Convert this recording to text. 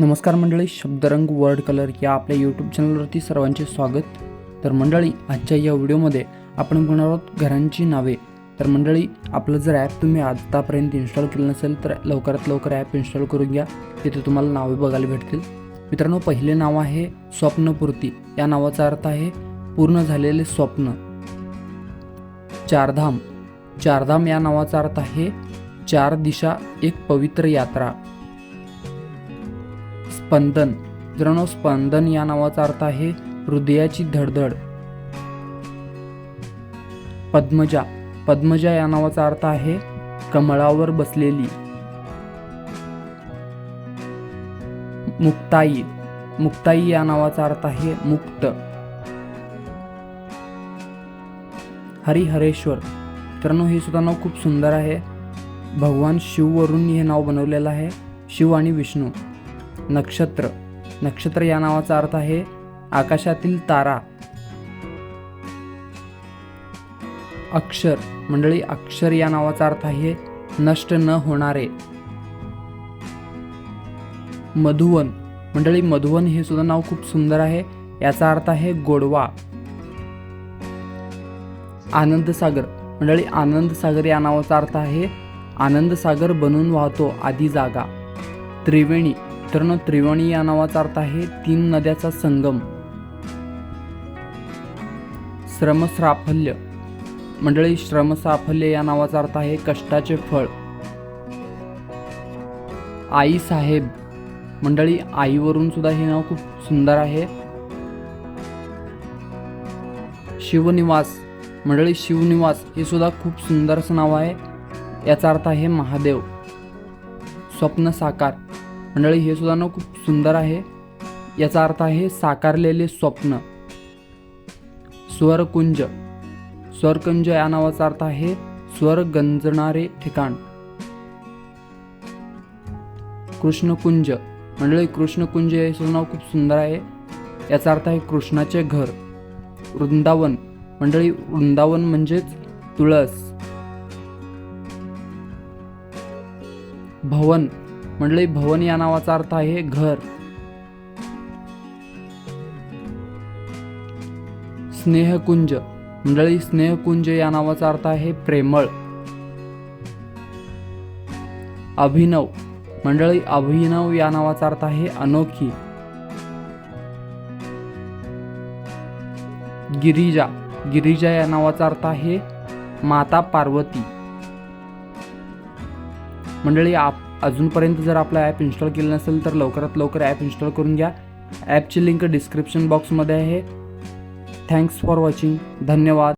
नमस्कार मंडळी शब्दरंग word colour या आपल्या यूट्यूब चॅनलवरती सर्वांचे स्वागत. तर मंडळी आजच्या या व्हिडिओमध्ये आपण बघणार आहोत घरांची नावे. तर मंडळी आपलं जर ॲप तुम्ही आत्तापर्यंत इन्स्टॉल केलं नसेल तर लवकरात लवकर ॲप इन्स्टॉल करून घ्या. तिथे तुम्हाला नावे बघायला भेटतील. मित्रांनो पहिले नाव आहे स्वप्नपूर्ती. या नावाचा अर्थ आहे पूर्ण झालेले स्वप्न. चारधाम. चारधाम या नावाचा अर्थ आहे चार दिशा एक पवित्र यात्रा. स्पंदन. मित्रांनो स्पंदन या नावाचा अर्थ आहे हृदयाची धडधड. पद्मजा. पद्मजा या नावाचा अर्थ आहे कमळावर बसलेली. मुक्ताई. मुक्ताई या नावाचा अर्थ आहे मुक्त. हरिहरेश्वर. मित्रांनो हे सुद्धा नाव खूप सुंदर आहे. भगवान शिववरून हे नाव बनवलेलं आहे शिव आणि विष्णू. नक्षत्र. नक्षत्र या नावाचा अर्थ आहे आकाशातील तारा. अक्षर. मंडळी अक्षर या नावाचा अर्थ आहे नष्ट न होणारे. मधुवन. मंडळी मधुवन हे सुद्धा नाव खूप सुंदर आहे. याचा अर्थ आहे गोडवा. आनंद सागर. मंडळी आनंद सागर या नावाचा अर्थ आहे आनंद सागर बनून वाहतो आधी जागा. त्रिवेणी. मित्रांनो त्रिवेणी या नावाचा अर्थ आहे तीन नद्याचा संगम. श्रमसाफल्य. मंडळी श्रमसाफल्य या नावाचा अर्थ आहे कष्टाचे फळ. आई साहेब. मंडळी आईवरून सुद्धा हे नाव खूप सुंदर आहे. शिवनिवास. मंडळी शिवनिवास हे सुद्धा खूप सुंदर असं नाव आहे. याचा अर्थ आहे महादेव. स्वप्न साकार. मंडळी हे सुद्धा नाव खूप सुंदर आहे. याचा अर्थ आहे साकारलेले स्वप्न. स्वरकुंज. स्वरकुंज या नावाचा अर्थ आहे स्वर गंजणारे ठिकाण. कृष्णकुंज. मंडळी कृष्णकुंज हे सुद्धा नाव खूप सुंदर आहे. याचा अर्थ आहे कृष्णाचे घर. वृंदावन. मंडळी वृंदावन म्हणजेच तुळस. भवन. मंडळी भवन या नावाचा अर्थ आहे घर. स्नेहकुंज. मंडळी स्नेहकुंज या नावाचा अर्थ आहे प्रेमळ. अभिनव. मंडळी अभिनव या नावाचा अर्थ आहे अनोखी. गिरिजा. गिरिजा या नावाचा अर्थ आहे माता पार्वती. मंडळी आप अजूनपर्यंत जर आपला ॲप इन्स्टॉल केलं नसेल तर लवकरात लवकर ॲप इन्स्टॉल करून घ्या. ॲपची लिंक डिस्क्रिप्शन बॉक्समध्ये आहे. थँक्स फॉर वॉचिंग धन्यवाद.